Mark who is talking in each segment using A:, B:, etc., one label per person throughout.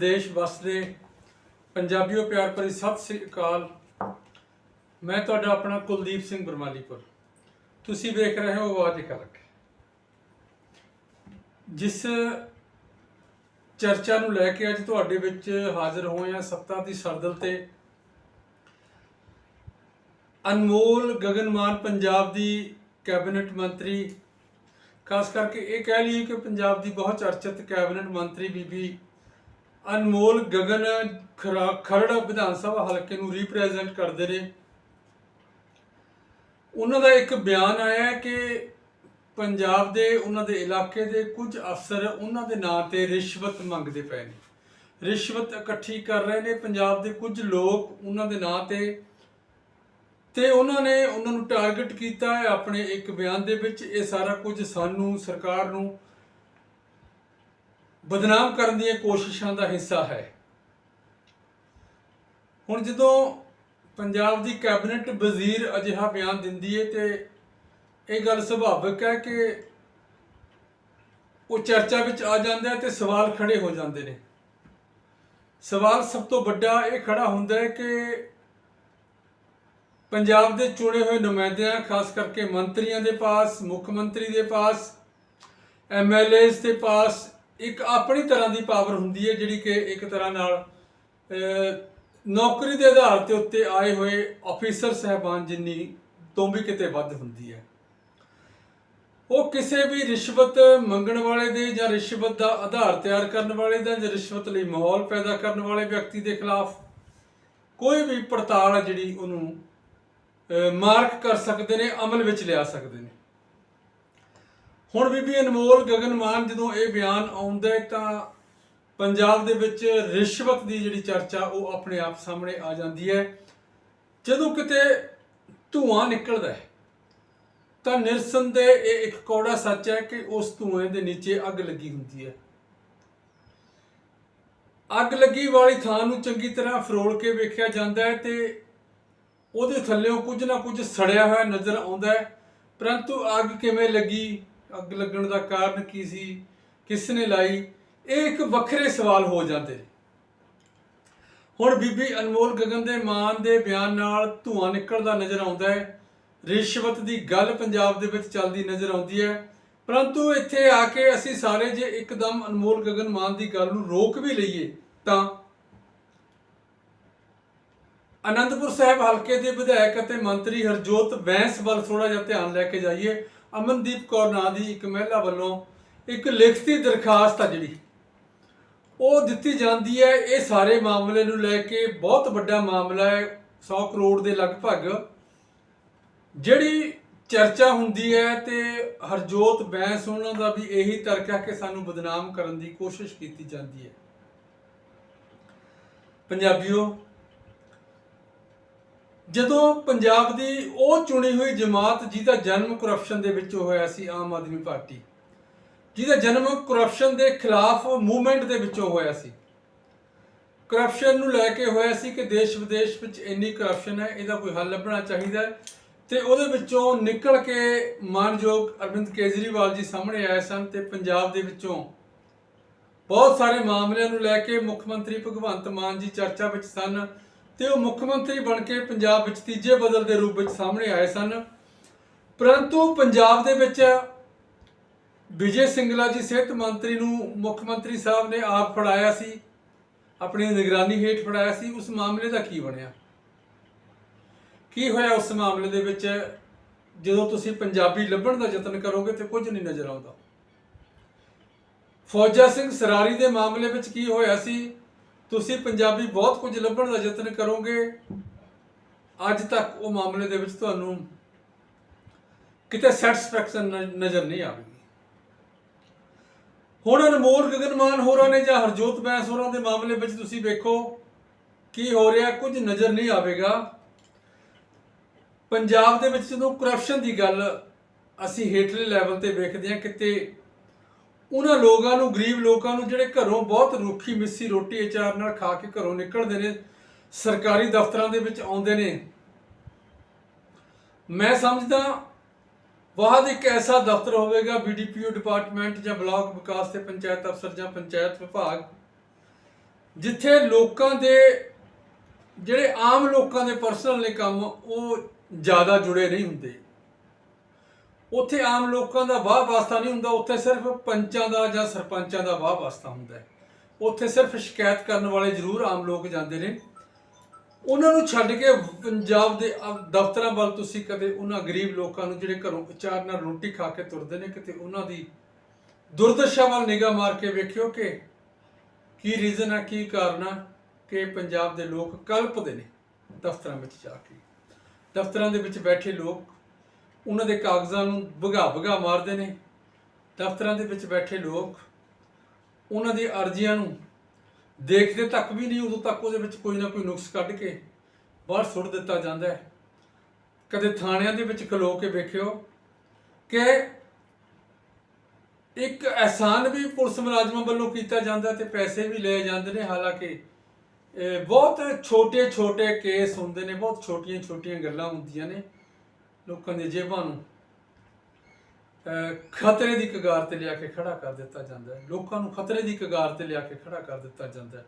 A: ਵਿਦੇਸ਼ ਵਸਦੇ ਪੰਜਾਬੀਓ ਪਿਆਰ ਭਰੀ ਸਤਿ ਸ੍ਰੀ ਅਕਾਲ। ਮੈਂ ਤੁਹਾਡਾ ਆਪਣਾ ਕੁਲਦੀਪ ਸਿੰਘ ਬਰਮਾਲੀਪੁਰ। ਤੁਸੀਂ ਵੇਖ ਰਹੇ ਹੋ ਆਵਾਜ਼ ਕਲਕ ਜਿਸ ਚਰਚਾ ਨੂੰ ਲੈ ਕੇ ਅੱਜ ਤੁਹਾਡੇ ਵਿੱਚ ਹਾਜ਼ਰ ਹੋਏ ਹਾਂ ਸੱਤਾ ਦੀ ਸਰਦਲ ਤੇ। ਅਨਮੋਲ ਗਗਨਮਾਨ ਪੰਜਾਬ ਦੀ ਕੈਬਨਿਟ ਮੰਤਰੀ, ਖਾਸ ਕਰਕੇ ਇਹ ਕਹਿ ਲਈਏ ਕਿ ਪੰਜਾਬ ਦੀ ਬਹੁਤ ਚਰਚਿਤ ਕੈਬਨਿਟ ਮੰਤਰੀ ਬੀਬੀ ਅਨਮੋਲ ਗਗਨ ਖਰਾ- ਖਰੜ ਵਿਧਾਨ ਸਭਾ ਹਲਕੇ ਨੂੰ ਰਿਪਰੈਜ਼ੈਂਟ ਕਰਦੇ ਨੇ। ਉਹਨਾਂ ਦਾ ਇੱਕ ਬਿਆਨ ਆਇਆ ਕਿ ਪੰਜਾਬ ਦੇ, ਉਹਨਾਂ ਦੇ ਇਲਾਕੇ ਦੇ ਕੁਝ ਅਫਸਰ ਉਹਨਾਂ ਦੇ ਨਾਂ ਤੇ ਰਿਸ਼ਵਤ ਮੰਗਦੇ ਪਏ ਨੇ। ਰਿਸ਼ਵਤ ਇਕੱਠੀ ਕਰ ਰਹੇ ਨੇ। ਪੰਜਾਬ ਦੇ ਕੁਝ ਲੋਕ ਉਹਨਾਂ ਦੇ ਨਾਂ ਤੇ ਤੇ ਉਹਨਾਂ ਨੇ ਉਹਨਾਂ ਨੂੰ ਟਾਰਗੇਟ ਕੀਤਾ ਹੈ ਆਪਣੇ ਇੱਕ ਬਿਆਨ ਦੇ ਵਿੱਚ। ਇਹ ਸਾਰਾ ਕੁਝ ਸਾਨੂੰ ਸਰਕਾਰ ਨੂੰ ਬਦਨਾਮ ਕਰਨ ਦੀਆਂ ਕੋਸ਼ਿਸ਼ਾਂ ਦਾ ਹਿੱਸਾ ਹੈ। ਹੁਣ ਜਦੋਂ ਪੰਜਾਬ ਦੀ ਕੈਬਨਿਟ ਵਜ਼ੀਰ ਅਜਿਹਾ ਬਿਆਨ ਦਿੰਦੀ ਹੈ ਤੇ ਇਹ ਗੱਲ ਸੁਭਾਵਿਕ ਹੈ ਕਿ ਉਹ ਚਰਚਾ ਵਿੱਚ ਆ ਜਾਂਦਾ ਹੈ ਤੇ ਸਵਾਲ ਖੜੇ ਹੋ ਜਾਂਦੇ ਨੇ। ਸਵਾਲ ਸਭ ਤੋਂ ਵੱਡਾ ਇਹ ਖੜਾ ਹੁੰਦਾ ਹੈ ਕਿ ਪੰਜਾਬ ਦੇ ਚੁਣੇ ਹੋਏ ਨੁਮਾਇੰਦਿਆਂ, ਖਾਸ ਕਰਕੇ ਮੰਤਰੀਆਂ ਦੇ ਪਾਸ, ਮੁੱਖ ਮੰਤਰੀ ਦੇ ਪਾਸ ਐਮਐਲਏਸ ਦੇ ਪਾਸ ਇੱਕ ਆਪਣੀ ਤਰ੍ਹਾਂ ਦੀ ਪਾਵਰ ਹੁੰਦੀ ਹੈ ਜਿਹੜੀ ਕਿ ਇੱਕ ਤਰ੍ਹਾਂ ਨਾਲ ਨੌਕਰੀ ਦੇ ਆਧਾਰ ਤੇ ਉੱਤੇ ਆਏ ਹੋਏ ਅਫੀਸਰ ਸਹਿਬਾਨ ਜਿੰਨੀ ਤੋਂ ਵੀ ਕਿਤੇ ਵੱਧ ਹੁੰਦੀ ਹੈ। ਉਹ ਕਿਸੇ ਵੀ ਰਿਸ਼ਵਤ ਮੰਗਣ ਵਾਲੇ ਦੇ ਜਾਂ ਰਿਸ਼ਵਤ ਦਾ ਆਧਾਰ ਤਿਆਰ ਕਰਨ ਵਾਲੇ ਦਾ ਜਾਂ ਰਿਸ਼ਵਤ ਲਈ ਮਾਹੌਲ ਪੈਦਾ ਕਰਨ ਵਾਲੇ ਵਿਅਕਤੀ ਦੇ ਖਿਲਾਫ ਕੋਈ ਵੀ ਪੜਤਾਲ ਹੈ ਜਿਹੜੀ ਉਹਨੂੰ ਮਾਰਕ ਕਰ ਸਕਦੇ ਨੇ, ਅਮਲ ਵਿੱਚ ਲਿਆ ਸਕਦੇ ਨੇ। ਹੁਣ ਬੀਬੀ ਅਨਮੋਲ ਗਗਨ ਮਾਨ ਜਦੋਂ ਇਹ ਬਿਆਨ ਆਉਂਦਾ ਹੈ ਤਾਂ ਪੰਜਾਬ ਦੇ ਵਿੱਚ ਰਿਸ਼ਵਤ ਦੀ ਜਿਹੜੀ ਚਰਚਾ ਉਹ ਆਪਣੇ ਆਪ ਸਾਹਮਣੇ ਆ ਜਾਂਦੀ ਹੈ। ਜਦੋਂ ਕਿਤੇ ਧੂਆਂ ਨਿਕਲਦਾ ਹੈ, ਤਾਂ ਨਿਰਸੰਦੇਹ ਇਹ ਇੱਕ ਕੌੜਾ ਸੱਚ ਹੈ ਕਿ ਉਸ ਧੂਏ ਦੇ ਨੀਚੇ ਅੱਗ ਲੱਗੀ ਹੁੰਦੀ ਹੈ। ਅੱਗ ਲੱਗੀ ਵਾਲੀ ਥਾਂ ਨੂੰ ਚੰਗੀ ਤਰ੍ਹਾਂ ਫਰੋਲ ਕੇ ਵੇਖਿਆ ਜਾਂਦਾ ਹੈ ਤੇ ਉਹਦੇ ਥੱਲੇੋਂ ਕੁਝ ਨਾ ਕੁਝ ਸੜਿਆ ਹੋਇਆ ਨਜ਼ਰ ਆਉਂਦਾ ਹੈ, ਪਰੰਤੂ ਅੱਗ ਕਿਵੇਂ ਲੱਗੀ ਅੱਗ ਲੱਗਣ ਦਾ ਕਾਰਨ ਕੀ ਸੀ? ਕਿਸ ਨੇ ਲਾਈ? ਇਹ ਇੱਕ ਵੱਖਰੇ ਸਵਾਲ ਹੋ ਜਾਂਦੇ ਹੁਣ ਬੀਬੀ ਅਨਮੋਲ ਗਗਨ ਦੇ ਮਾਨ ਦੇ ਬਿਆਨ ਨਾਲ ਧੂਆਂ ਨਿਕਲਦਾ ਨਜ਼ਰ ਆਉਂਦਾ ਹੈ। ਰਿਸ਼ਵਤ ਦੀ ਗੱਲ ਪੰਜਾਬ ਦੇ ਵਿੱਚ ਚੱਲਦੀ ਨਜ਼ਰ ਆਉਂਦੀ ਹੈ। ਪਰੰਤੂ ਇੱਥੇ ਆ ਕੇ ਅਸੀਂ ਸਾਰੇ ਜੇ ਇੱਕਦਮ ਅਨਮੋਲ ਗਗਨ ਮਾਨ ਦੀ ਗੱਲ ਨੂੰ ਰੋਕ ਵੀ ਲਈਏ, ਤਾਂ ਅਨੰਦਪੁਰ ਸਾਹਿਬ ਹਲਕੇ ਦੇ ਵਿਧਾਇਕ ਅਤੇ ਮੰਤਰੀ ਹਰਜੋਤ ਬੈਂਸ ਵੱਲ ਥੋੜਾ ਜਿਹਾ ਧਿਆਨ ਲੈ ਕੇ ਜਾਈਏ। ਅਮਨਦੀਪ ਕੌਰ ਨਾਂ ਦੀ ਇੱਕ ਮਹਿਲਾ ਵੱਲੋਂ ਇੱਕ ਲਿਖਤੀ ਦਰਖਾਸਤ ਆ ਜਿਹੜੀ। ਉਹ ਦਿੱਤੀ ਜਾਂਦੀ ਹੈ, ਇਹ ਸਾਰੇ ਮਾਮਲੇ ਨੂੰ ਲੈ ਕੇ ਬਹੁਤ ਵੱਡਾ ਮਾਮਲਾ ਹੈ 100 ਕਰੋੜ ਦੇ ਲਗਭਗ। ਜਿਹੜੀ ਚਰਚਾ ਹੁੰਦੀ ਹੈ ਤੇ ਹਰਜੋਤ ਬੈਂਸ, ਉਹਨਾਂ ਦਾ ਵੀ ਇਹੀ ਤਰਕ ਹੈ ਕਿ ਸਾਨੂੰ ਬਦਨਾਮ ਕਰਨ ਦੀ ਕੋਸ਼ਿਸ਼ ਕੀਤੀ ਜਾਂਦੀ ਹੈ। ਪੰਜਾਬੀਓ ਜਦੋਂ ਪੰਜਾਬ ਦੀ ਉਹ ਚੁਣੀ ਹੋਈ ਜਮਾਤ ਜਿਹਦਾ ਜਨਮ ਕਰਪਸ਼ਨ ਦੇ ਵਿੱਚੋਂ ਹੋਇਆ ਸੀ ਆਮ ਆਦਮੀ ਪਾਰਟੀ, ਜਿਹਦਾ ਜਨਮ ਕਰਪਸ਼ਨ ਦੇ ਖਿਲਾਫ ਮੂਵਮੈਂਟ ਦੇ ਵਿੱਚੋਂ ਹੋਇਆ ਸੀ। ਕਰਪਸ਼ਨ ਨੂੰ ਲੈ ਕੇ ਹੋਇਆ ਸੀ ਕਿ ਦੇਸ਼ ਵਿਦੇਸ਼ ਵਿੱਚ ਇੰਨੀ ਕਰਪਸ਼ਨ ਹੈ, ਇਹਦਾ ਕੋਈ ਹੱਲ ਲੱਭਣਾ ਚਾਹੀਦਾ ਹੈ। ਤੇ ਉਹਦੇ ਵਿੱਚੋਂ ਨਿਕਲ ਕੇ ਮਾਨਯੋਗ ਅਰਵਿੰਦ ਕੇਜਰੀਵਾਲ ਜੀ ਸਾਹਮਣੇ ਆਏ ਸਨ ਤੇ ਪੰਜਾਬ ਦੇ ਵਿੱਚੋਂ ਬਹੁਤ ਸਾਰੇ ਮਾਮਲਿਆਂ ਨੂੰ ਲੈ ਕੇ ਮੁੱਖ ਮੰਤਰੀ ਭਗਵੰਤ ਮਾਨ ਜੀ ਚਰਚਾ ਵਿੱਚ ਸਨ। ਤੇ ਉਹ ਮੁੱਖ ਮੰਤਰੀ ਬਣ ਕੇ ਪੰਜਾਬ ਵਿੱਚ ਤੀਜੇ ਬਦਲ ਦੇ ਰੂਪ ਵਿੱਚ ਸਾਹਮਣੇ ਆਏ ਸਨ। ਪਰੰਤੂ ਪੰਜਾਬ ਦੇ ਵਿੱਚ ਵਿਜੇ ਸਿੰਗਲਾ ਜੀ ਸਿਹਤ ਮੰਤਰੀ ਨੂੰ ਮੁੱਖ ਮੰਤਰੀ ਸਾਹਿਬ ਨੇ ਆਪ ਫੜਾਇਆ ਸੀ। ਆਪਣੀ ਨਿਗਰਾਨੀ ਹੇਠ ਫੜਾਇਆ ਸੀ। ਉਸ ਮਾਮਲੇ ਦਾ ਕੀ ਬਣਿਆ? ਕੀ ਹੋਇਆ ਉਸ ਮਾਮਲੇ ਦੇ ਵਿੱਚ? ਜਦੋਂ ਤੁਸੀਂ ਪੰਜਾਬੀ ਲੱਭਣ ਦਾ ਯਤਨ ਕਰੋਗੇ ਤੇ ਕੁਝ ਨਹੀਂ ਨਜ਼ਰ ਆਉਂਦਾ। ਫੌਜਾ ਸਿੰਘ ਸਰਾਰੀ ਦੇ ਮਾਮਲੇ ਵਿੱਚ ਕੀ ਹੋਇਆ ਸੀ? ਤੁਸੀਂ ਪੰਜਾਬੀ ਬਹੁਤ ਕੁਝ ਲੱਭਣ ਦਾ ਯਤਨ ਕਰੋਗੇ, ਅੱਜ ਤੱਕ ਉਹ ਮਾਮਲੇ ਦੇ ਵਿੱਚ ਤੁਹਾਨੂੰ ਕਿਤੇ ਸੈਟੀਸਫੈਕਸ਼ਨ ਨਜ਼ਰ ਨਹੀਂ ਆਵੇਗੀ। ਹੁਣ ਅਨਮੋਲ ਗਗਨਮਾਨ ਹੋਰਾਂ ਨੇ ਜਾਂ ਹਰਜੋਤ ਬੈਂਸ ਹੋਰਾਂ ਦੇ ਮਾਮਲੇ ਵਿੱਚ ਤੁਸੀਂ ਵੇਖੋ ਕੀ ਹੋ ਰਿਹਾ, ਕੁਝ ਨਜ਼ਰ ਨਹੀਂ ਆਵੇਗਾ। ਪੰਜਾਬ ਦੇ ਵਿੱਚ ਜਦੋਂ ਕਰਪਸ਼ਨ ਦੀ ਗੱਲ ਅਸੀਂ ਹੇਠਲੇ ਲੈਵਲ ਤੇ ਵੇਖਦੇ ਹਾਂ, ਕਿਤੇ ਉਹਨਾਂ ਲੋਕਾਂ ਨੂੰ, ਗਰੀਬ ਲੋਕਾਂ ਨੂੰ ਜਿਹੜੇ ਘਰੋਂ ਬਹੁਤ ਰੁੱਖੀ ਮਿੱਸੀ ਰੋਟੀ ਅਚਾਰ ਨਾਲ ਖਾ ਕੇ ਘਰੋਂ ਨਿਕਲਦੇ ਨੇ, ਸਰਕਾਰੀ ਦਫ਼ਤਰਾਂ ਦੇ ਵਿੱਚ ਆਉਂਦੇ ਨੇ। ਮੈਂ ਸਮਝਦਾ ਬਾਅਦ ਇੱਕ ਐਸਾ ਦਫ਼ਤਰ ਹੋਵੇਗਾ ਬੀਡੀਪੀਓ ਡਿਪਾਰਟਮੈਂਟ ਜਾਂ ਬਲਾਕ ਵਿਕਾਸ ਤੇ ਪੰਚਾਇਤ ਅਫਸਰ ਜਾਂ ਪੰਚਾਇਤ ਵਿਭਾਗ, ਜਿੱਥੇ ਲੋਕਾਂ ਦੇ, ਜਿਹੜੇ ਆਮ ਲੋਕਾਂ ਦੇ ਪਰਸਨਲ ਨੇ ਕੰਮ, ਉਹ ਜ਼ਿਆਦਾ ਜੁੜੇ ਨਹੀਂ ਹੁੰਦੇ। ਉੱਥੇ ਆਮ ਲੋਕਾਂ ਦਾ ਵਾਹ ਵਾਸਤਾ ਨਹੀਂ ਹੁੰਦਾ, ਉੱਥੇ ਸਿਰਫ ਪੰਚਾਂ ਦਾ ਜਾਂ ਸਰਪੰਚਾਂ ਦਾ ਵਾਹ ਵਾਸਤਾ ਹੁੰਦਾ ਹੈ। ਉੱਥੇ ਸਿਰਫ ਸ਼ਿਕਾਇਤ ਕਰਨ ਵਾਲੇ ਜ਼ਰੂਰ ਆਮ ਲੋਕ ਜਾਂਦੇ ਨੇ। ਉਹਨਾਂ ਨੂੰ ਛੱਡ ਕੇ ਪੰਜਾਬ ਦੇ ਦਫ਼ਤਰਾਂ ਵੱਲ ਤੁਸੀਂ ਕਦੇ ਉਹਨਾਂ ਗਰੀਬ ਲੋਕਾਂ ਨੂੰ ਜਿਹੜੇ ਘਰੋਂ ਚਾਰ ਨਾਲ ਰੋਟੀ ਖਾ ਕੇ ਤੁਰਦੇ ਨੇ, ਕਿਤੇ ਉਹਨਾਂ ਦੀ ਦੁਰਦਸ਼ਾ ਵੱਲ ਨਿਗਾਹ ਮਾਰ ਕੇ ਵੇਖਿਓ ਕਿ ਕੀ ਰੀਜ਼ਨ ਆ, ਕੀ ਕਾਰਨ ਆ ਕਿ ਪੰਜਾਬ ਦੇ ਲੋਕ ਕਲਪਦੇ ਨੇ ਦਫ਼ਤਰਾਂ ਵਿੱਚ ਜਾ ਕੇ। ਦਫ਼ਤਰਾਂ ਦੇ ਵਿੱਚ ਬੈਠੇ ਲੋਕ ਉਹਨਾਂ ਦੇ ਕਾਗਜ਼ਾਂ ਨੂੰ ਭਗਾ ਭਗਾ ਮਾਰਦੇ ਨੇ, ਦਫ਼ਤਰਾਂ ਦੇ ਵਿੱਚ ਬੈਠੇ ਲੋਕ, ਉਹਨਾਂ ਦੀ ਅਰਜ਼ੀਆਂ ਨੂੰ ਦੇਖਦੇ ਤੱਕ ਵੀ ਨਹੀਂ, ਉਦੋਂ ਤੱਕ ਉਹਦੇ ਵਿੱਚ ਕੋਈ ਨਾ ਕੋਈ ਨੁਕਸ ਕੱਢ ਕੇ ਬਾਹਰ ਸੁੱਟ ਦਿੱਤਾ ਜਾਂਦਾ ਹੈ। ਕਦੇ ਥਾਣਿਆਂ ਦੇ ਵਿੱਚ ਖਲੋ ਕੇ ਵੇਖਿਓ ਕਿ ਇੱਕ ਅਹਿਸਾਨ ਵੀ ਪੁਲਿਸ ਮੁਲਾਜ਼ਮਾਂ ਵੱਲੋਂ ਕੀਤਾ ਜਾਂਦਾ ਤੇ ਪੈਸੇ ਵੀ ਲਏ ਜਾਂਦੇ ਨੇ। ਹਾਲਾਂਕਿ ਬਹੁਤ ਛੋਟੇ ਛੋਟੇ ਕੇਸ ਹੁੰਦੇ ਨੇ, ਬਹੁਤ ਛੋਟੀਆਂ ਛੋਟੀਆਂ ਗੱਲਾਂ ਹੁੰਦੀਆਂ ਨੇ। ਲੋਕਾਂ ਦੀਆਂ ਜੇਬਾਂ ਨੂੰ, ਅਹ, ਖਤਰੇ ਦੀ ਕਗਾਰ ਤੇ ਲਿਆ ਕੇ ਖੜਾ ਕਰ ਦਿੱਤਾ ਜਾਂਦਾ ਹੈ। ਲੋਕਾਂ ਨੂੰ ਖਤਰੇ ਦੀ ਕਗਾਰ ਤੇ ਲਿਆ ਕੇ ਖੜਾ ਕਰ ਦਿੱਤਾ ਜਾਂਦਾ ਹੈ।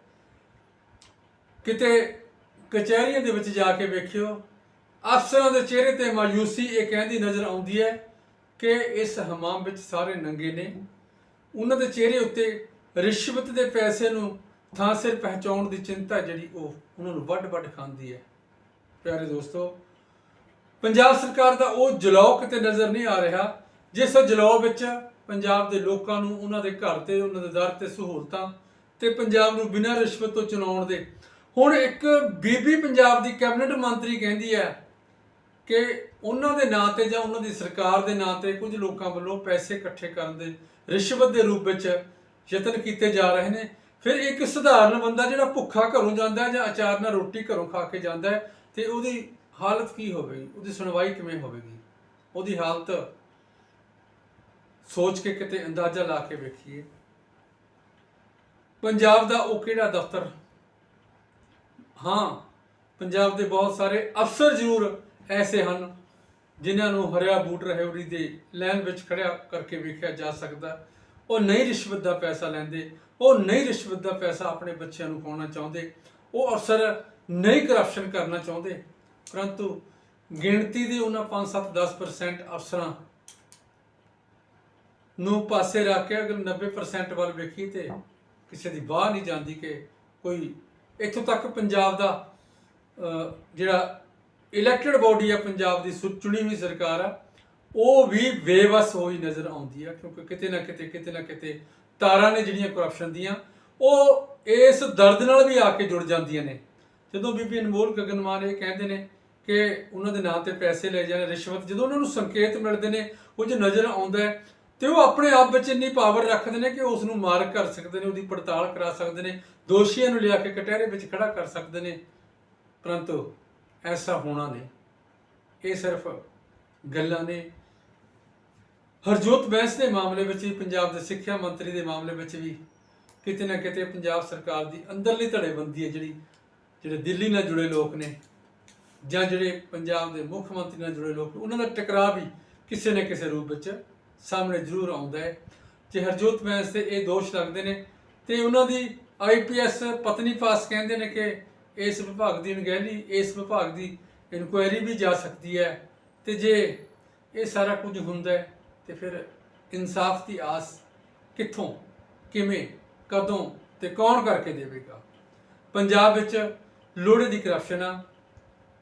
A: ਕਿਤੇ ਕਚਹਿਰੀਆਂ ਦੇ ਵਿੱਚ ਜਾ ਕੇ ਵੇਖਿਓ, ਅਫਸਰਾਂ ਦੇ ਚਿਹਰੇ ਤੇ ਮਾਯੂਸੀ ਇਹ ਕਹਿੰਦੀ ਨਜ਼ਰ ਆਉਂਦੀ ਹੈ ਕਿ ਇਸ ਹਮਾਮ ਵਿੱਚ ਸਾਰੇ ਨੰਗੇ ਨੇ। ਉਹਨਾਂ ਦੇ ਚਿਹਰੇ ਉੱਤੇ ਰਿਸ਼ਵਤ ਦੇ ਪੈਸੇ ਨੂੰ ਥਾਂ ਸਿਰ ਪਹੁੰਚਾਉਣ ਦੀ ਚਿੰਤਾ ਜਿਹੜੀ ਉਹ ਉਹਨਾਂ ਨੂੰ ਵੱਡ-ਵੱਡ ਖਾਂਦੀ ਹੈ। ਪਿਆਰੇ ਦੋਸਤੋ ਪੰਜਾਬ ਸਰਕਾਰ ਦਾ ਉਹ ਜਲਾਉ ਕਿਤੇ ਨਜ਼ਰ ਨਹੀਂ ਆ ਰਿਹਾ, ਜਿਸ ਜਲਾਉ ਵਿੱਚ ਪੰਜਾਬ ਦੇ ਲੋਕਾਂ ਨੂੰ ਉਹਨਾਂ ਦੇ ਘਰ ਤੇ, ਉਹਨਾਂ ਦੇ ਦਰ ਤੇ ਸਹੂਲਤਾਂ ਤੇ ਪੰਜਾਬ ਨੂੰ ਬਿਨਾਂ ਰਿਸ਼ਵਤ ਤੋਂ ਚੁਣਾਉਣ ਦੇ। ਹੁਣ ਇੱਕ ਬੀਬੀ ਪੰਜਾਬ ਦੀ ਕੈਬਨਿਟ ਮੰਤਰੀ ਕਹਿੰਦੀ ਹੈ ਕਿ ਉਹਨਾਂ ਦੇ ਨਾਂ ਤੇ ਜਾਂ ਉਹਨਾਂ ਦੀ ਸਰਕਾਰ ਦੇ ਨਾਂ ਤੇ ਕੁਝ ਲੋਕਾਂ ਵੱਲੋਂ ਪੈਸੇ ਇਕੱਠੇ ਕਰਨ ਦੇ ਰਿਸ਼ਵਤ ਦੇ ਰੂਪ ਵਿੱਚ ਯਤਨ ਕੀਤੇ ਜਾ ਰਹੇ ਨੇ। ਫਿਰ ਇੱਕ ਸਧਾਰਨ ਬੰਦਾ ਜਿਹੜਾ ਭੁੱਖਾ ਘਰੋਂ ਜਾਂਦਾ ਜਾਂ ਅਚਾਰ ਨਾਲ ਰੋਟੀ ਘਰੋਂ ਖਾ ਕੇ ਜਾਂਦਾ ਹੈ ਤੇ ਉਹਦੀ ਹਾਲਤ ਕੀ ਹੋਵੇਗੀ? ਉਹਦੀ ਸੁਣਵਾਈ ਕਿਵੇਂ ਹੋਵੇਗੀ? ਉਹਦੀ ਹਾਲਤ ਸੋਚ ਕੇ ਕਿਤੇ ਅੰਦਾਜ਼ਾ ਲਾ ਕੇ ਵੇਖੀਏ। ਪੰਜਾਬ ਦਾ ਉਹ ਕਿਹੜਾ ਦਫ਼ਤਰ? ਹਾਂ, ਪੰਜਾਬ ਦੇ ਬਹੁਤ ਸਾਰੇ ਅਫਸਰ ਜ਼ਰੂਰ ਐਸੇ ਹਨ ਜਿਨ੍ਹਾਂ ਨੂੰ ਹਰਿਆ ਬੂਟ ਰਹਿਉਰੀ ਦੇ ਲਾਈਨ ਵਿੱਚ ਖੜਿਆ ਕਰਕੇ ਵੇਖਿਆ ਜਾ ਸਕਦਾ। ਉਹ ਨਹੀਂ ਰਿਸ਼ਵਤ ਦਾ ਪੈਸਾ ਲੈਂਦੇ, ਉਹ ਨਹੀਂ ਰਿਸ਼ਵਤ ਦਾ ਪੈਸਾ ਆਪਣੇ ਬੱਚਿਆਂ ਨੂੰ ਪਾਉਣਾ ਚਾਹੁੰਦੇ, ਉਹ ਅਫਸਰ ਨਹੀਂ ਕਰਪਸ਼ਨ ਕਰਨਾ ਚਾਹੁੰਦੇ। ਪਰੰਤੂ ਗਿਣਤੀ ਦੇ ਉਹਨਾਂ 5 7 10% ਅਫਸਰਾਂ ਨੂੰ ਪਾਸੇ ਰੱਖ ਕੇ ਅਗਰ 90% ਵੱਲ ਵੇਖੀ ਤੇ ਕਿਸੇ ਦੀ ਬਾਹ ਨਹੀਂ ਜਾਂਦੀ ਕਿ ਕੋਈ ਇੱਥੋਂ ਤੱਕ ਪੰਜਾਬ ਦਾ ਜਿਹੜਾ ਇਲੈਕਟਿਡ ਬਾਡੀ ਆ ਪੰਜਾਬ ਦੀ ਸੁ- ਚੁਣੀ ਹੋਈ ਸਰਕਾਰ ਆ, ਉਹ ਵੀ ਬੇਵਸ ਹੋਈ ਨਜ਼ਰ ਆਉਂਦੀ ਆ, ਕਿਉਂਕਿ ਕਿਤੇ ਨਾ ਕਿਤੇ ਕਿਤੇ ਨਾ ਕਿਤੇ ਤਾਰਾਂ ਨੇ ਜਿਹੜੀਆਂ ਕਰਪਸ਼ਨ ਦੀਆਂ, ਉਹ ਇਸ ਦਰਦ ਨਾਲ ਵੀ ਆ ਕੇ ਜੁੜ ਜਾਂਦੀਆਂ ਨੇ। ਜਦੋਂ ਬੀਬੀ ਅਨਮੋਲ ਗਗਨਮਾਨ ਇਹ ਕਹਿੰਦੇ ਨੇ ਕਿ ਉਹਨਾਂ ਦੇ ਨਾਂ ਤੇ ਪੈਸੇ ਲੈ ਜਾਣੇ, ਰਿਸ਼ਵਤ, ਜਦੋਂ ਉਹਨਾਂ ਨੂੰ ਸੰਕੇਤ ਮਿਲਦੇ ਨੇ ਕੁਝ ਨਜ਼ਰ ਆਉਂਦਾ ਹੈ ਤੇ ਉਹ ਆਪਣੇ ਆਪ ਵਿੱਚ ਇੰਨੀ ਪਾਵਰ ਰੱਖਦੇ ਨੇ ਕਿ ਉਸ ਨੂੰ ਮਾਰ ਕਰ ਸਕਦੇ ਨੇ, ਉਹਦੀ ਪੜਤਾਲ ਕਰਾ ਸਕਦੇ ਨੇ, ਦੋਸ਼ੀਆਂ ਨੂੰ ਲਿਆ ਕੇ ਕਟਹਿਰੇ ਵਿੱਚ ਖੜਾ ਕਰ ਸਕਦੇ ਨੇ। ਪਰੰਤੂ ਐਸਾ ਹੋਣਾ ਨਹੀਂ। ਇਹ ਸਿਰਫ ਗੱਲਾਂ ਨੇ। ਹਰਜੋਤ ਬੈਂਸ ਦੇ ਮਾਮਲੇ ਵਿੱਚ ਵੀ, ਪੰਜਾਬ ਦੇ ਸਿੱਖਿਆ ਮੰਤਰੀ ਦੇ ਮਾਮਲੇ ਵਿੱਚ ਵੀ ਕਿਤੇ ਨਾ ਕਿਤੇ ਪੰਜਾਬ ਸਰਕਾਰ ਦੀ ਅੰਦਰਲੀ ਧੜੇਬੰਦੀ ਹੈ ਜਿਹੜੀ ਜਿਹੜੇ ਦਿੱਲੀ ਨਾਲ ਜੁੜੇ ਲੋਕ ਨੇ ਜਾਂ ਜਿਹੜੇ ਪੰਜਾਬ ਦੇ ਮੁੱਖ ਮੰਤਰੀ ਨਾਲ ਜੁੜੇ ਲੋਕ ਉਹਨਾਂ ਦਾ ਟਕਰਾਅ ਵੀ ਕਿਸੇ ਨਾ ਕਿਸੇ ਰੂਪ ਵਿੱਚ ਸਾਹਮਣੇ ਜ਼ਰੂਰ ਆਉਂਦਾ ਹੈ। ਜੇ ਹਰਜੋਤ ਬੈਂਸ ਤੇ ਇਹ ਦੋਸ਼ ਲੱਗਦੇ ਨੇ ਤੇ ਉਹਨਾਂ ਦੀ ਆਈਪੀਐਸ ਪਤਨੀ ਪਾਸ ਕਹਿੰਦੇ ਨੇ ਕਿ ਇਸ ਵਿਭਾਗ ਦੀ ਅਣਗਹਿਲੀ, ਇਸ ਵਿਭਾਗ ਦੀ ਇਨਕੁਆਇਰੀ ਵੀ ਜਾ ਸਕਦੀ ਹੈ ਤੇ ਜੇ ਇਹ ਸਾਰਾ ਕੁਝ ਹੁੰਦਾ ਹੈ ਤੇ ਫਿਰ ਇਨਸਾਫ ਦੀ ਆਸ ਕਿੱਥੋਂ, ਕਿਵੇਂ, ਕਦੋਂ ਤੇ ਕੌਣ ਕਰਕੇ ਦੇਵੇਗਾ? ਪੰਜਾਬ ਵਿੱਚ ਲੋੜੇ ਦੀ ਕਰਪਸ਼ਨ ਆ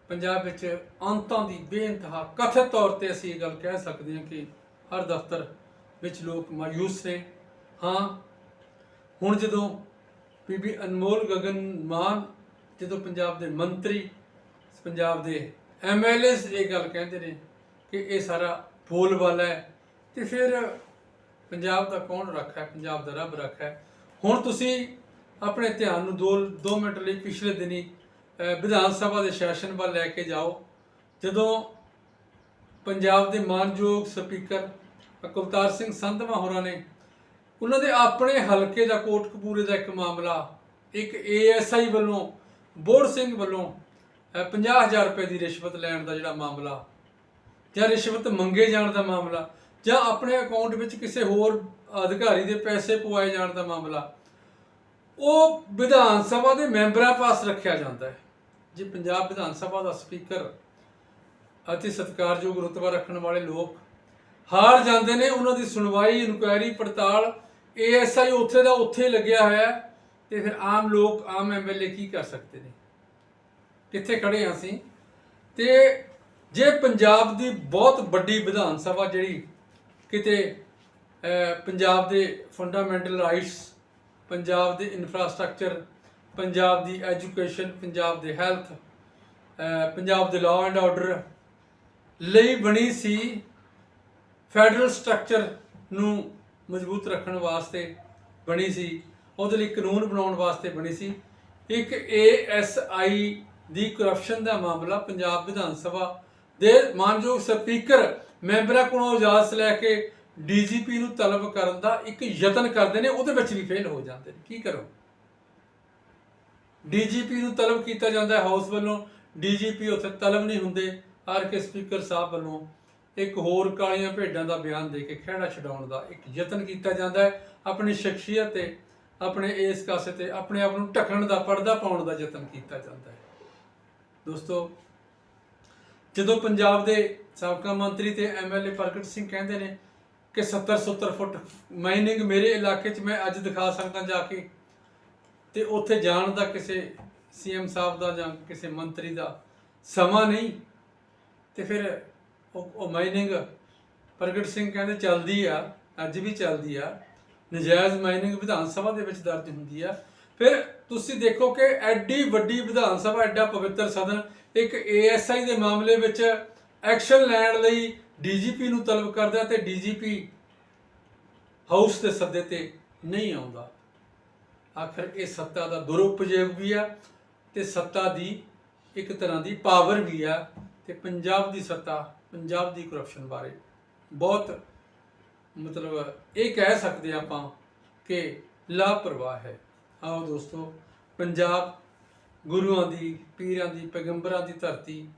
A: ਪੰਜਾਬ ਵਿੱਚ ਅੰਤਾਂ ਦੀ ਬੇਇੰਤਹਾ, ਕਥਿਤ ਤੌਰ ਤੇ ਅਸੀਂ ਇਹ ਗੱਲ ਕਹਿ ਸਕਦੇ ਹਾਂ ਕਿ ਹਰ ਦਫ਼ਤਰ ਵਿੱਚ ਲੋਕ ਮਾਯੂਸ ਨੇ। ਹਾਂ, ਹੁਣ ਜਦੋਂ ਬੀਬੀ ਅਨਮੋਲ ਗਗਨ ਮਾਨ, ਜਦੋਂ ਪੰਜਾਬ ਦੇ ਮੰਤਰੀ, ਪੰਜਾਬ ਦੇ ਐਮਐਲਏਸ ਇਹ ਗੱਲ ਕਹਿੰਦੇ ਨੇ ਕਿ ਇਹ ਸਾਰਾ ਬੋਲਬਾਲਾ ਹੈ ਤੇ ਫਿਰ ਪੰਜਾਬ ਦਾ ਕੌਣ ਰੱਖਾ ਹੈ? ਪੰਜਾਬ ਦਾ ਰੱਬ ਰੱਖਾ ਹੈ। ਹੁਣ ਤੁਸੀਂ ਆਪਣੇ ਧਿਆਨ ਨੂੰ 2 2 ਮਿੰਟ ਲਈ ਪਿਛਲੇ ਦਿਨੀ ਵਿਧਾਨ ਸਭਾ ਦੇ ਸੈਸ਼ਨ ਵੱਲ ਲੈ ਕੇ ਜਾਓ। ਜਦੋਂ ਪੰਜਾਬ ਦੇ ਮਾਨਯੋਗ ਸਪੀਕਰ ਕੁਲਤਾਰ ਸਿੰਘ ਸੰਧਵਾ ਹੋਰਾਂ ਨੇ ਉਹਨਾਂ ਦੇ ਆਪਣੇ ਹਲਕੇ ਦਾ ਕੋਟਕਪੂਰੇ ਦਾ ਇੱਕ ਮਾਮਲਾ ਇੱਕ ਏਐਸਆਈ ਵੱਲੋਂ ਬੋੜ ਸਿੰਘ ਵੱਲੋਂ ਅਹ, 50000 ਰੁਪਏ ਦੀ ਰਿਸ਼ਵਤ ਲੈਣ ਦਾ ਜਿਹੜਾ ਮਾਮਲਾ ਜਾਂ ਰਿਸ਼ਵਤ ਮੰਗੇ ਜਾਣ ਦਾ ਮਾਮਲਾ ਜਾਂ ਆਪਣੇ ਅਕਾਊਂਟ ਵਿੱਚ ਕਿਸੇ ਹੋਰ ਅਧਿਕਾਰੀ ਦੇ ਪੈਸੇ ਪਵਾਏ ਜਾਣ ਦਾ ਮਾਮਲਾ ਉਹ ਵਿਧਾਨ ਸਭਾ ਦੇ ਮੈਂਬਰਾਂ ਪਾਸ ਰੱਖਿਆ ਜਾਂਦਾ ਹੈ। ਜੇ ਪੰਜਾਬ ਵਿਧਾਨ ਸਭਾ ਦਾ ਸਪੀਕਰ ਅਤੇ ਸਤਿਕਾਰਯੋਗ ਰੁਤਬਾ ਰੱਖਣ ਵਾਲੇ ਲੋਕ ਹਾਰ ਜਾਂਦੇ ਨੇ ਉਹਨਾਂ ਦੀ ਸੁਣਵਾਈ ਇਨਕੁਆਇਰੀ ਪੜਤਾਲ ਏਐਸਆਈ ਉੱਥੇ ਦਾ ਉੱਥੇ ਲੱਗਿਆ ਹੋਇਆ ਹੈ, ਤੇ ਫਿਰ ਆਮ ਲੋਕ ਆਮ ਐਮਐਲਏ ਕੀ ਕਰ ਸਕਦੇ ਨੇ? ਕਿੱਥੇ ਖੜੇ ਹਾਂ ਅਸੀਂ? ਤੇ ਜੇ ਪੰਜਾਬ ਦੀ ਬਹੁਤ ਵੱਡੀ ਵਿਧਾਨ ਸਭਾ ਜਿਹੜੀ ਕਿਤੇ ਪੰਜਾਬ ਦੇ ਫੰਡਾਮੈਂਟਲ ਰਾਈਟਸ ਪੰਜਾਬ ਦੇ ਇਨਫਰਾਸਟ੍ਰਕਚਰ ਪੰਜਾਬ ਦੀ ਐਜੂਕੇਸ਼ਨ, ਪੰਜਾਬ ਦੇ ਹੈਲਥ ਪੰਜਾਬ ਦੇ ਲਾਅ ਐਂਡ ਆਰਡਰ ਲਈ ਬਣੀ ਸੀ ਫੈਡਰਲ ਸਟਰਕਚਰ ਨੂੰ ਮਜ਼ਬੂਤ ਰੱਖਣ ਵਾਸਤੇ ਬਣੀ ਸੀ। ਉਹਦੇ ਲਈ ਕਾਨੂੰਨ ਬਣਾਉਣ ਵਾਸਤੇ ਬਣੀ ਸੀ। ਇੱਕ ਏਐਸਆਈ ਦੀ ਕਰਪਸ਼ਨ ਦਾ ਮਾਮਲਾ ਪੰਜਾਬ ਵਿਧਾਨ ਸਭਾ ਦੇ ਮਾਨਯੋਗ ਸਪੀਕਰ ਮੈਂਬਰਾਂ ਕੋਲੋਂ ਇਜਾਜ਼ਤ ਲੈ ਕੇ ਡੀਜੀਪੀ ਨੂੰ ਤਲਬ ਕਰਨ ਦਾ ਇੱਕ ਯਤਨ ਕਰਦੇ ਨੇ, ਉਹਦੇ ਵਿੱਚ ਵੀ ਫੇਲ ਹੋ ਜਾਂਦੇ ਨੇ। ਕੀ ਕਰੋ ਡੀਜੀਪੀ ਨੂੰ ਤਲਬ ਕੀਤਾ ਜਾਂਦਾ ਹੈ ਹਾਊਸ ਵੱਲੋਂ। ਡੀਜੀਪੀ ਉੱਥੇ ਤਲਬ ਨਹੀਂ ਹੁੰਦੇ। ਆਰ ਕੇ ਸਪੀਕਰ ਸਾਹਿਬ ਵੱਲੋਂ ਇੱਕ ਹੋਰ ਕਾਲੀਆਂ ਭੇਡਾਂ ਦਾ ਬਿਆਨ ਦੇ ਕੇ ਖਹਿੜਾ ਛਡਾਉਣ ਦਾ ਇੱਕ ਯਤਨ ਕੀਤਾ ਜਾਂਦਾ ਹੈ। ਆਪਣੀ ਸ਼ਖਸੀਅਤ ਤੇ, ਆਪਣੇ ਇਸ ਕਾਸੇ ਤੇ, ਆਪਣੇ ਆਪ ਨੂੰ ਢੱਕਣ ਦਾ, ਪਰਦਾ ਪਾਉਣ ਦਾ ਯਤਨ ਕੀਤਾ ਜਾਂਦਾ ਹੈ। ਦੋਸਤੋ, ਜਦੋਂ ਪੰਜਾਬ ਦੇ ਸਾਬਕਾ ਮੰਤਰੀ ਤੇ ਐਮਐਲਏ ਪ੍ਰਗਟ ਸਿੰਘ ਕਹਿੰਦੇ ਨੇ ਕਿ 70 70 ਫੁੱਟ ਮਾਈਨਿੰਗ ਮੇਰੇ ਇਲਾਕੇ 'ਚ ਮੈਂ ਅੱਜ ਦਿਖਾ ਸਕਦਾ ਜਾ ਕੇ ਤੇ ਉੱਥੇ ਜਾਣ ਦਾ ਕਿਸੇ ਸੀਐਮ ਸਾਹਿਬ ਦਾ ਜਾਂ ਕਿਸੇ ਮੰਤਰੀ ਦਾ ਸਮਾਂ ਨਹੀਂ। ਤੇ ਫਿਰ ਉਹ ਉਹ ਮਾਈਨਿੰਗ ਪ੍ਰਗਟ ਸਿੰਘ ਕਹਿੰਦੇ ਚੱਲਦੀ ਆ, ਅੱਜ ਵੀ ਚੱਲਦੀ ਆ। ਨਜਾਇਜ਼ ਮਾਈਨਿੰਗ ਵਿਧਾਨ ਸਭਾ ਦੇ ਵਿੱਚ ਦਰਜ ਹੁੰਦੀ ਆ। ਫਿਰ ਤੁਸੀਂ ਦੇਖੋ ਕਿ ਐਡੀ ਵੱਡੀ ਵਿਧਾਨ ਸਭਾ, ਐਡਾ ਪਵਿੱਤਰ ਸਦਨ, ਇੱਕ ਏਐਸਆਈ ਦੇ ਮਾਮਲੇ ਵਿੱਚ ਐਕਸ਼ਨ ਲੈਣ ਲਈ ਡੀਜੀਪੀ ਨੂੰ ਤਲਬ ਕਰਦਾ ਤੇ ਡੀਜੀਪੀ ਹਾਊਸ ਦੇ ਸੱਦੇ ਤੇ ਨਹੀਂ ਆਉਂਦਾ। ਆਖਰ ਇਹ ਸੱਤਾ ਦਾ ਦੁਰਉਪਯੋਗ ਵੀ ਆ ਤੇ ਸੱਤਾ ਦੀ ਇੱਕ ਤਰ੍ਹਾਂ ਦੀ ਪਾਵਰ ਵੀ ਆ ਤੇ ਪੰਜਾਬ ਦੀ ਸੱਤਾ, ਪੰਜਾਬ ਦੀ ਕਰਪਸ਼ਨ ਬਾਰੇ ਬਹੁਤ ਮਤਲਬ ਇਹ ਕਹਿ ਸਕਦੇ ਹਾਂ ਆਪਾਂ ਕਿ ਲਾਪਰਵਾਹ ਹੈ। ਆਓ ਦੋਸਤੋ, ਪੰਜਾਬ ਗੁਰੂਆਂ ਦੀ, ਪੀਰਾਂ ਦੀ, ਪੈਗੰਬਰਾਂ ਦੀ ਧਰਤੀ,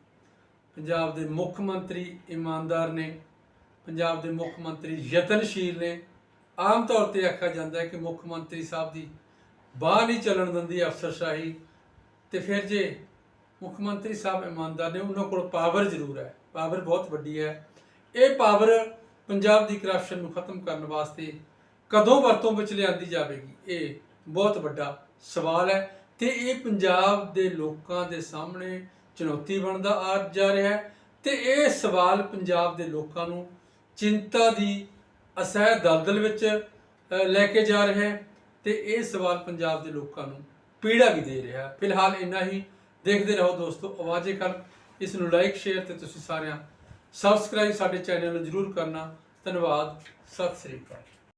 A: ਪੰਜਾਬ ਦੇ ਮੁੱਖ ਮੰਤਰੀ ਇਮਾਨਦਾਰ ਨੇ, ਪੰਜਾਬ ਦੇ ਮੁੱਖ ਮੰਤਰੀ ਯਤਨਸ਼ੀਲ ਨੇ। ਆਮ ਤੌਰ ਤੇ ਆਖਿਆ ਜਾਂਦਾ ਹੈ ਕਿ ਮੁੱਖ ਮੰਤਰੀ ਸਾਹਿਬ ਦੀ ਬਾਹ ਨਹੀਂ ਚੱਲਣ ਦਿੰਦੀ ਅਫਸਰਸ਼ਾਹੀ। ਤੇ ਫਿਰ ਜੇ ਮੁੱਖ ਮੰਤਰੀ ਸਾਹਿਬ ਇਮਾਨਦਾਰ ਨੇ, ਉਹਨਾਂ ਕੋਲ ਪਾਵਰ ਜ਼ਰੂਰ ਹੈ। ਪਾਵਰ ਬਹੁਤ ਵੱਡੀ ਹੈ। ਇਹ ਪਾਵਰ ਪੰਜਾਬ ਦੀ ਕਰਪਸ਼ਨ ਨੂੰ ਖਤਮ ਕਰਨ ਵਾਸਤੇ ਕਦੋਂ ਵਰਤੋਂ ਵਿੱਚ ਲਿਆਂਦੀ ਜਾਵੇਗੀ? ਇਹ ਬਹੁਤ ਵੱਡਾ ਸਵਾਲ ਹੈ। ਤੇ ਇਹ ਪੰਜਾਬ ਦੇ ਲੋਕਾਂ ਦੇ ਸਾਹਮਣੇ ਚੁਣੌਤੀ ਬਣਦਾ ਆ ਜਾ ਰਿਹਾ ਹੈ। ਤੇ ਇਹ ਸਵਾਲ ਪੰਜਾਬ ਦੇ ਲੋਕਾਂ ਨੂੰ ਚਿੰਤਾ ਦੀ ਅਸਹਿ ਦਲਦਲ ਵਿੱਚ ਲੈ ਕੇ ਜਾ ਰਿਹਾ ਹੈ। ਤੇ ਇਹ ਸਵਾਲ ਪੰਜਾਬ ਦੇ ਲੋਕਾਂ ਨੂੰ ਪੀੜਾ ਵੀ ਦੇ ਰਿਹਾ। ਫਿਲਹਾਲ ਇੰਨਾ ਹੀ। ਦੇਖਦੇ ਰਹੋ ਦੋਸਤੋ, ਆਵਾਜ਼ੇ ਕਰ ਇਸ ਨੂੰ ਲਾਈਕ ਸ਼ੇਅਰ ਤੇ ਤੁਸੀਂ ਸਾਰਿਆਂ ਸਬਸਕ੍ਰਾਈਬ ਸਾਡੇ ਚੈਨਲ ਨੂੰ ਜਰੂਰ ਕਰਨਾ। ਧੰਨਵਾਦ। ਸਤਿ ਸ੍ਰੀ ਅਕਾਲ।